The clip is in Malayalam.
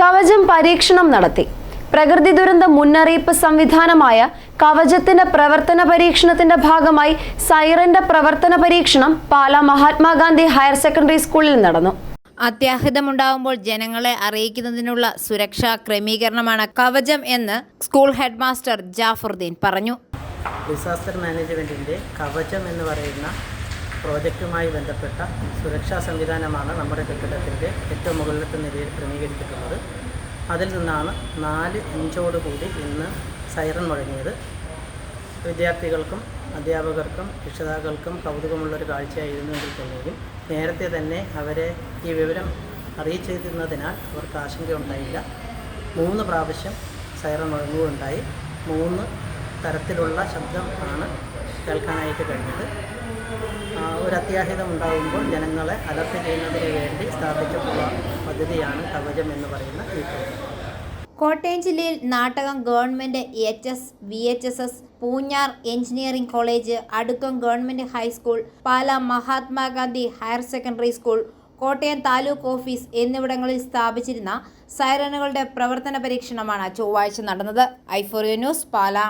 കവചം പരീക്ഷണം നടത്തി. പ്രകൃതി ദുരന്ത മുന്നറിയിപ്പ് സംവിധാനമായ കവചത്തിന്റെ പ്രവർത്തന പരീക്ഷണത്തിന്റെ ഭാഗമായി സൈറന്റെ പ്രവർത്തന പരീക്ഷണം പാലാ മഹാത്മാഗാന്ധി ഹയർ സെക്കൻഡറി സ്കൂളിൽ നടന്നു. അത്യാഹിതമുണ്ടാകുമ്പോൾ ജനങ്ങളെ അറിയിക്കുന്നതിനുള്ള സുരക്ഷാ ക്രമീകരണമാണ് കവചം എന്ന് സ്കൂൾ ഹെഡ് മാസ്റ്റർ ജാഫറുദ്ദീൻ പറഞ്ഞു. ഡിസാസ്റ്റർ മാനേജ്മെന്റിന്റെ കവചം എന്ന് പറയുന്ന പ്രോജക്റ്റുമായി ബന്ധപ്പെട്ട സുരക്ഷാ സംവിധാനമാണ് നമ്മുടെ കെട്ടിടത്തിന്റെ ഏറ്റവും മുകളിലത്തെ നിലയിൽ ക്രമീകരിച്ചിട്ടുള്ളത്. അതിൽ നിന്നാണ് നാല് ഇഞ്ചോടുകൂടി ഇന്ന് സൈറൺ മുഴങ്ങിയത്. വിദ്യാർത്ഥികൾക്കും അധ്യാപകർക്കും രക്ഷിതാക്കൾക്കും കൗതുകമുള്ളൊരു കാഴ്ചയായിരുന്നുവെങ്കിൽ തന്നെയും നേരത്തെ തന്നെ അവരെ ഈ വിവരം അറിയിച്ചിരുന്നതിനാൽ അവർക്ക് ആശങ്കയുണ്ടായില്ല. മൂന്ന് പ്രാവശ്യം സൈറൺ മുഴങ്ങുകയുണ്ടായി. മൂന്ന് തരത്തിലുള്ള ശബ്ദം ആണ് കേൾക്കാനായിട്ട് കഴിഞ്ഞത്. ഒരു അത്യാഹിതം ഉണ്ടാകുമ്പോൾ ജനങ്ങളെ അലർട്ട് ചെയ്യുന്നതിന് വേണ്ടി സ്ഥാപിച്ചിട്ടുള്ള പദ്ധതിയാണ് കവചം എന്ന് പറയുന്ന ഈ കോട്ടയം ജില്ലയിൽ Nattakam government H S V H S S Poonjar engineering college Adukkam government high school Pala Mahatma Gandhi higher secondary school Kottayam taluk office എന്നിവിടങ്ങളിൽ സ്ഥാപിച്ചിരുന്ന സൈറനുകളുടെ പ്രവർത്തന പരീക്ഷണമാണ് ചൊവ്വാഴ്ച നടന്നത്. ഐഫോറിയ ന്യൂസ് പാലാ.